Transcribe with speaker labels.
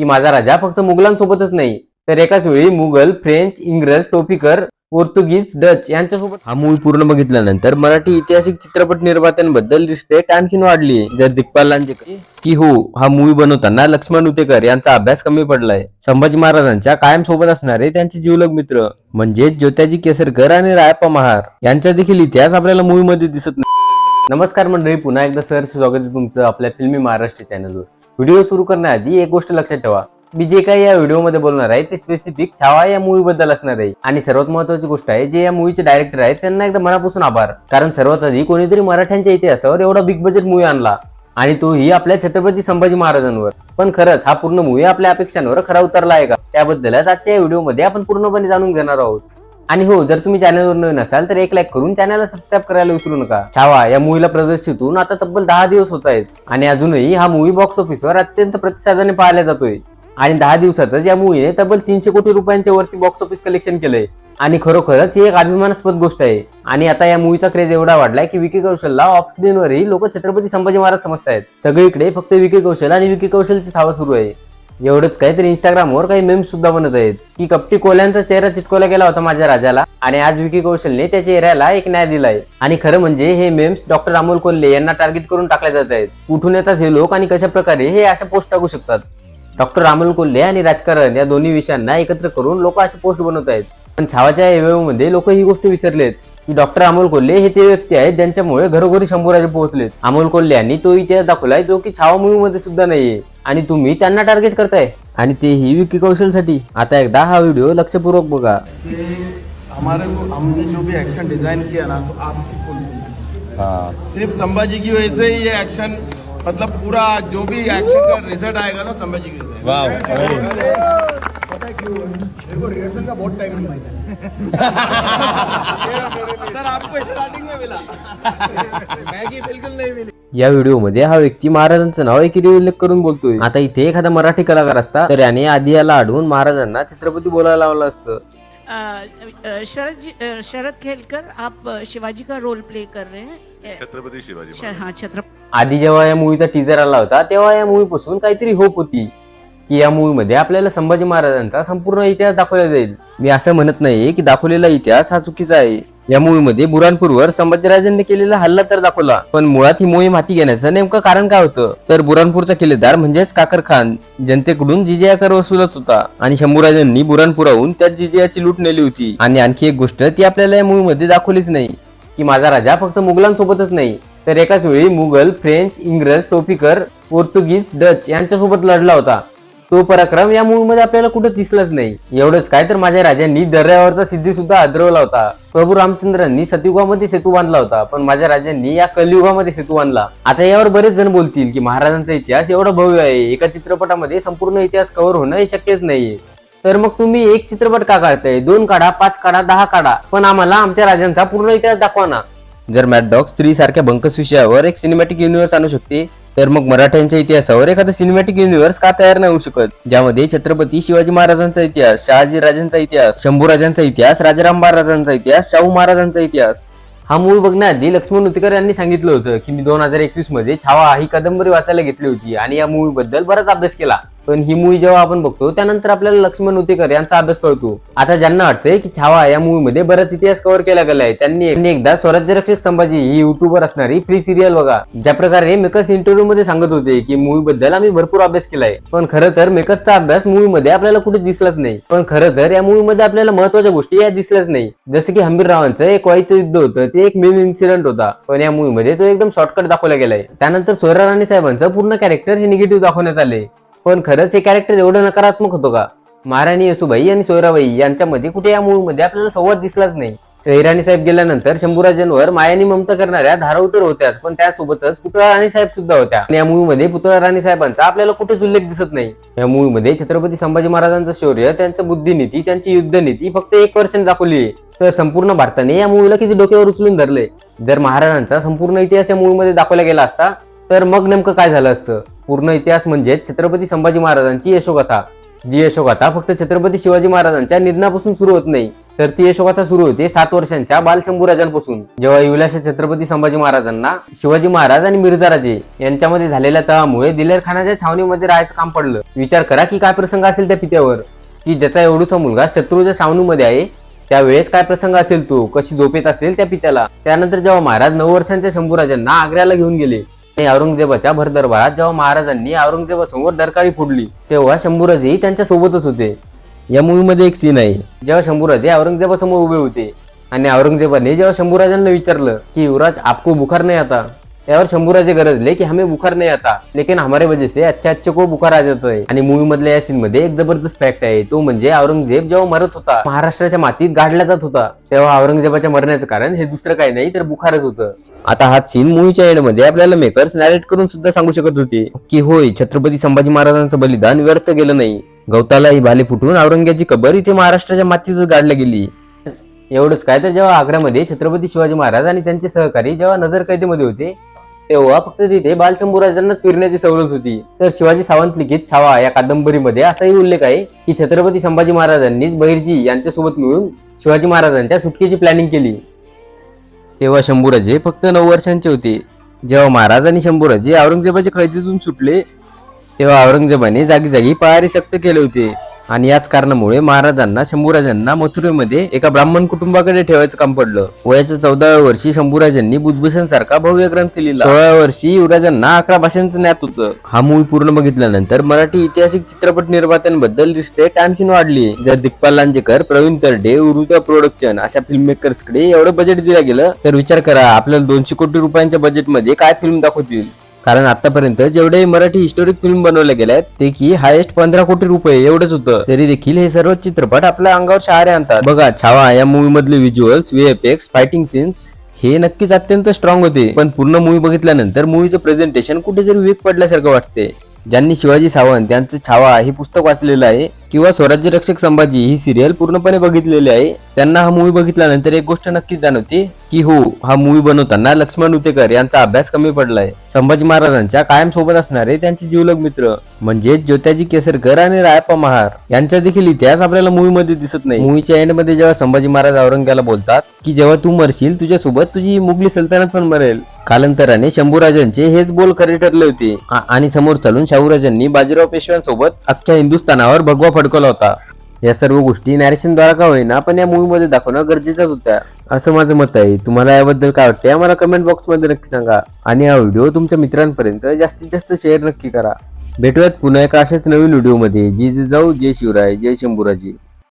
Speaker 1: की माझा राजा फक्त मुघलांसोबतच नाही तर एकाच वेळी मुघल फ्रेंच इंग्रज टोपीकर पोर्तुगीज डच यांच्यासोबत हा मूवी पूर्ण बघितल्यानंतर मराठी ऐतिहासिक चित्रपट निर्मात्यांबद्दल रिस्पेक्ट आणखीन वाढली. जर दिग्पालांचे की हो हा मूवी बनवताना लक्ष्मण उतेकर यांचा अभ्यास कमी पडलाय. संभाजी महाराजांच्या कायम सोबत असणारे त्यांचे जीवलग मित्र म्हणजेच ज्योत्याजी केसरकर आणि रायप्पा महार यांचा देखील इतिहास आपल्याला मूवी मध्ये दिसत नाही. नमस्कार मंडळी पुन्हा एकदा सर स्वागत आहे तुमचं आपल्या फिल्मी महाराष्ट्र चॅनलवर व्हिडिओ सुरू करण्याआधी एक गोष्ट लक्षात ठेवा. मी जे काही या व्हिडिओमध्ये बोलणार आहे ते स्पेसिफिक छावा या मूवी बद्दल असणार आहे. आणि सर्वात महत्वाची गोष्ट आहे जे या मूवीचे डायरेक्टर आहेत त्यांना एकदा मनापासून आभार. कारण सर्वात आधी कोणीतरी मराठ्यांच्या इतिहासावर एवढा बिग बजेट मूवी आणला. आणि तोही आपल्या छत्रपती संभाजी महाराजांवर. पण खरंच हा पूर्ण मूवी आपल्या अपेक्षांवर खरा उतरला आहे का? त्याबद्दलच आजच्या या व्हिडिओमध्ये आपण पूर्णपणे जाणून घेणार आहोत. आणि हो जर तुम्ही चॅनलवर नवीन असाल तर एक लाईक करून चॅनलला सबस्क्राईब करायला विसरू नका. छावा या मूवीला प्रदर्शितून आता तब्बल दहा दिवस होत आहेत. आणि अजूनही हा मूवी बॉक्स ऑफिसवर अत्यंत प्रतिसादाने पाहिला जातोय. आणि दहा दिवसातच या मूवीने तब्बल तीनशे कोटी रुपयांच्या वरती बॉक्स ऑफिस कलेक्शन केलंय. आणि खरोखरच ही एक अभिमानास्पद गोष्ट आहे. आणि आता या मूवीचा क्रेज एवढा वाढलाय की विकी कौशलला ऑफ स्क्रीनवरही लोक छत्रपती संभाजी महाराज समजतायत. सगळीकडे फक्त विकी कौशल आणि विकी कौशलची थावा सुरू आहे. एवढंच. काहीतरी इंस्टाग्रामवर काही मेम्स सुद्धा बनत आहेत. की कपटी कोल्यांचा चेहरा चिटकवला गेला होता माझ्या राजाला. आणि आज विकी कौशलने त्या चेहऱ्याला एक न्याय दिलाय. आणि खरं म्हणजे हे मेम्स डॉक्टर अमोल कोल्हे यांना टार्गेट करून टाकले जात आहेत. कुठून येतात हे लोक आणि कशा प्रकारे हे अशा पोस्ट टाकू शकतात? डॉक्टर अमोल कोल्हे आणि राजकारण या दोन्ही विषयांना एकत्र करून लोक असे पोस्ट बनवत आहेत. पण छावाच्या मध्ये लोक ही गोष्ट विसरलेत. की डॉक्टर अमोल कोल्हे हे ते व्यक्ती आहेत ज्यांच्यामुळे घरोघरी शंभूराजे पोहोचलेत. अमोल कोल्हे यांनी तो इतिहास दाखवलाय जो की छावा मूवी मध्ये सुद्धा नाहीये. आणि तुम्ही त्यांना टार्गेट करताय. आणि तेही विकी कौशलसाठी. आता एकदा हा व्हिडिओ लक्षपूर्वक बघा.
Speaker 2: कि हमारे को हमने जो भी एक्शन डिजाइन किया ना तो आपकी फुल सिर्फ संभाजी की वजह से ही ये एक्शन मतलब पूरा जो भी एक्शन का रिजल्ट आएगा ना संभाजी की वजह से।
Speaker 3: है क्यों मेरे को रिहर्सल का बहुत टाइम नहीं है
Speaker 2: सर आपको स्टार्टिंग में मिला। मैगी बिल्कुल नहीं मिली
Speaker 1: या व्हिडिओमध्ये हा व्यक्ती महाराजांचं नाव एकेरी उल्लेख करून बोलतोय. आता इथे एखादा मराठी कलाकार असता तर याने आधी याला अडवून महाराजांना छत्रपती बोलायला लावलं असतं.
Speaker 4: शरद शरद खेलकर आप शिवाजी का रोल प्ले कर रहे हैं?
Speaker 5: छत्रपती शिवाजी
Speaker 4: हाँ छत्रपति
Speaker 1: आधी जेव्हा या मूवीचा टीजर आला होता तेव्हा या मूवी पासून काहीतरी होप होती. की या मूवीमध्ये आपल्याला संभाजी महाराजांचा संपूर्ण इतिहास दाखवला जाईल. मी असं म्हणत नाही की दाखवलेला इतिहास हा चुकीचा आहे. या मूवीमध्ये बुरानपूरवर संभाजीराजांनी केलेला हल्ला तर दाखवला पण मुळात ही मोहीम हाती घेण्याचं नेमकं कारण काय होतं? तर बुरानपूरचा किल्लेदार म्हणजेच काकर खान जनतेकडून जिजिया कर वसुलत होता आणि शंभूराजांनी बुरानपुराहून त्यात जिजियाची लूट नेली होती. आणि आणखी एक गोष्ट ती आपल्याला या मूवीमध्ये दाखवलीच नाही. की माझा राजा फक्त मुघलांसोबतच नाही तर एकाच वेळी मुघल फ्रेंच इंग्रज टोपीकर पोर्तुगीज डच यांच्यासोबत लढला होता. तो पराक्रम या मूवी मध्ये आपल्याला कुठे दिसलाच नाही. एवढंच. काय तर माझ्या राजांनी दर्यावरचा सिद्धी सुद्धा आदरवला होता. प्रभू रामचंद्रांनी सतयुगामध्ये सेतू बांधला होता. पण माझ्या राजांनी या कलियुगामध्ये सेतू बांधला. आता यावर बरेच जण बोलतील की महाराजांचा इतिहास एवढा भव्य आहे. एका चित्रपटामध्ये संपूर्ण इतिहास कव्हर होणं हे शक्यच नाहीये. तर मग तुम्ही एक चित्रपट का काढताय? दोन काढा पाच काढा दहा काढा. पण आम्हाला आमच्या राजांचा पूर्ण इतिहास दाखवा ना. जर मॅट डॉग स्त्री सारख्या बंकस विषयावर एक सिनेमॅटिक युनिव्हर्स आणू शकते तर मग मराठ्यांच्या इतिहासावर एखादा सिनेमॅटिक युनिव्हर्स का तयार नाही होऊ शकत? ज्यामध्ये छत्रपती शिवाजी महाराजांचा इतिहास शहाजी राजांचा इतिहास शंभूराजांचा इतिहास राजाराम महाराजांचा इतिहास शाहू महाराजांचा इतिहास. हा मूवी बघण्याआधी लक्ष्मण उतकर यांनी सांगितलं होतं की मी दोन हजार एकवीसमध्ये छावा ही कादंबरी वाचायला घेतली होती आणि या मूवी बद्दल बराच अभ्यास केला. पण ही मूवी जेव्हा आपण बघतो त्यानंतर आपल्याला लक्ष्मण उतेकर यांचा अभ्यास कळतो. आता ज्यांना वाटतंय की छावा या मूवी मध्ये बराच इतिहास कव्हर केला गेलाय त्यांनी त्यांनी एकदा स्वराज्य रक्षक संभाजी ही युट्यूबवर असणारी फ्री सिरियल बघा. ज्या प्रकारे मेकर्स इंटरव्ह्यू मध्ये सांगत होते की मूवी बद्दल आम्ही भरपूर अभ्यास केलाय. पण खरं तर मेकर्सचा अभ्यास मूवी मध्ये आपल्याला कुठे दिसलाच नाही. पण खरं तर या मूवी मध्ये आपल्याला महत्त्वाच्या गोष्टी या दिसल्याच नाही. जसं की हंबीररावांचं एक वाईचं युद्ध होतं ते एक मेन इन्सिडेंट होता. पण या मूवी मध्ये तो एकदम शॉर्टकट दाखवला गेलाय. त्यानंतर सोयरा राणी साहेबांचं पूर्ण कॅरेक्टर हे निगेटिव्ह दाखवण्यात आले पण खरंच हे कॅरेक्टर एवढं नकारात्मक होतं का? महाराणी येसुबाई आणि सोयराबाई यांच्यामध्ये कुठे या मूळमध्ये आपल्याला संवाद दिसलाच नाही. सैराणी साहेब गेल्यानंतर शंभूराजांवर मायानी ममता करणाऱ्या धारावतर होत्याच पण त्यासोबतच पुतळा राणी साहेब सुद्धा होत्या. या मूवी मध्ये पुतळा राणी साहेबांचा आपल्याला कुठेच उल्लेख दिसत नाही. या मूवी मध्ये छत्रपती संभाजी महाराजांचं शौर्य त्यांचं बुद्धिनीती त्यांची युद्धनीती फक्त एक पर्सेंट दाखवली आहे. तर संपूर्ण भारताने या मूवीला किती डोक्यावर उचलून धरले? जर महाराजांचा संपूर्ण इतिहास या मूवीमध्ये दाखवला गेला असता तर मग नेमकं काय झालं असतं? पूर्ण इतिहास म्हणजेच छत्रपती संभाजी महाराजांची यशोगाथा. जी यशोगाथा फक्त छत्रपती शिवाजी महाराजांच्या निधनापासून सुरू होत नाही तर ती यशोगाथा सुरू होते सात वर्षांच्या बालशंभूराजांपासून जेव्हा युलाशा छत्रपती संभाजी महाराजांना शिवाजी महाराज आणि मिर्झा राजे यांच्यामध्ये झालेल्या तहामुळे दिलेर खानाच्या छावणीमध्ये राहायचं काम पडलं. विचार करा की काय प्रसंग असेल त्या पित्यावर. की ज्याचा एवढूसा मुलगा शत्रूच्या छावणीमध्ये आहे त्यावेळेस काय प्रसंग असेल तो? कशी झोपेत असेल त्या पित्याला? त्यानंतर जेव्हा महाराज नऊ वर्षांच्या शंभूराजांना आग्र्याला घेऊन गेले औरंगजेबाच्या भरदरबारात जेव्हा महाराजांनी औरंगजेबासमोर दरकाळी फोडली तेव्हा शंभूराजेही त्यांच्या सोबतच होते. या मूवी मध्ये एक सीन आहे. जेव्हा शंभूराजे औरंगजेबासमोर उभे होते आणि औरंगजेबाने जेव्हा शंभूराजांना विचारलं की युवराज आपको बुखार नाही आता? त्यावर शंभूराजे गरजले की हमें बुखार नाही आता. लेकिन हमारे वजह से अच्छे अच्छे को बुखार आ जातो आहे आणि मूवी मधल्या या सीन मध्ये एक जबरदस्त फॅक्ट आहे. तो म्हणजे औरंगजेब जेव्हा मरत होता महाराष्ट्राच्या मातीत गाडला जात होता तेव्हा औरंगजेबाच्या मरण्याचं कारण हे दुसरं काही नाही तर बुखारच होतं. आता हा सीन मूवीच्या एंडमध्ये आपल्याला मेकर्स नॅरेट करून सुद्धा सांगू शकत होते की होय छत्रपती संभाजी महाराजांचं बलिदान व्यर्थ गेलं नाही. गवताला ही भाले फुटून औरंग्याची कबर इथे महाराष्ट्राच्या मातीतच गाडल्या गेली. एवढंच काय तर जेव्हा आग्र्यामध्ये छत्रपती शिवाजी महाराज आणि त्यांचे सहकारी जेव्हा नजर कैदेमध्ये होते तेव्हा फक्त तिथे बालशंभूराजांनाच फिरण्याची सवलत होती. तर शिवाजी सावंत लिखित छावा या कादंबरीमध्ये असाही उल्लेख आहे की छत्रपती संभाजी महाराजांनीच बहिर्जी यांच्यासोबत मिळून शिवाजी महाराजांच्या सुटकेची प्लॅनिंग केली. तेव्हा शंभूराजे फक्त नऊ वर्षांचे होते. जेव्हा महाराज आणि शंभूराजे औरंगजेबाच्या कैदेतून सुटले तेव्हा औरंगजेबाने जागी जागी पहारे सक्त केले होते. आणि याच कारणामुळे महाराजांना शंभूराजांना मथुरेमध्ये एका ब्राह्मण कुटुंबाकडे ठेवायचं काम पडलं. वयाच्या चौदाव्या वर्षी शंभूराजांनी बुधभूषण सारखा भव्य ग्रंथ लिहिला. सोळाव्या वर्षी युवराजांना अकरा भाषांचं ज्ञात होतं. हा मूवी पूर्ण बघितल्यानंतर मराठी ऐतिहासिक चित्रपट निर्मात्यांबद्दल रिस्पेक्ट आणखीन वाढली. जर दिग्पाल लांजेकर प्रवीण तरडे उरुद्र प्रोडक्शन अशा फिल्म मेकर्सकडे एवढं बजेट दिलं गेलं तर विचार करा आपल्याला दोनशे कोटी रुपयांच्या बजेटमध्ये काय फिल्म दाखवतील? कारण आतापर्यंत जेवढे मराठी हिस्टोरिक फिल्म बनवल्या गेल्या आहेत ते की हायेस्ट पंधरा कोटी रुपये एवढंच होतं. तरी देखील हे सर्व चित्रपट आपल्या अंगावर शहारे आणतात. बघा छावा या मूवी मधले व्हिज्युअल्स व्हीएफएक्स फायटिंग सीन्स हे नक्कीच अत्यंत स्ट्रॉंग होते. पण पूर्ण मूवी बघितल्यानंतर मूवीचं प्रेझेंटेशन कुठेतरी वीक पडल्यासारखं वाटते. ज्यांनी शिवाजी सावंत यांचं छावा हे पुस्तक वाचलेलं आहे किंवा स्वराज्य रक्षक संभाजी ही सिरियल पूर्णपणे बघितलेली आहे त्यांना हा मूवी बघितल्यानंतर एक गोष्ट नक्कीच जाणवते की हो हा मूवी बनवताना लक्ष्मण उतेकर यांचा अभ्यास कमी पडलाय. संभाजी महाराजांच्या कायम सोबत असणारे त्यांचे जीवलग मित्र म्हणजे ज्योत्याजी केसरकर आणि रायप्पा महार यांचा देखील इतिहास आपल्याला मूवी मध्ये दिसत नाही. मूवीच्या एंडमध्ये जेव्हा संभाजी महाराज औरंग्याला बोलतात की जेव्हा तू मरशील तुझ्यासोबत तुझी मुघली सल्तनत पण मरेल. कालांतराने शंभूराजांचे हेच बोल खरे ठरले होते. आणि समोर चालून शाहूराजांनी बाजीराव पेशव्यांसोबत अख्ख्या हिंदुस्थानावर भगवा फडकवला होता. या सर्व गोष्टी नॅरेशन द्वारा का होईना पण या मूवीमध्ये दाखवणं गरजेचंच होत्या असं माझं मत आहे. तुम्हाला याबद्दल काय वाटतं आम्हाला कमेंट बॉक्समध्ये नक्की सांगा. आणि हा व्हिडिओ तुमच्या मित्रांपर्यंत जास्तीत जास्त शेअर नक्की करा. भेटूयात पुन्हा एका अशाच नवीन व्हिडिओमध्ये जी जे जाऊ जय शिवराय जय शंभूराजी.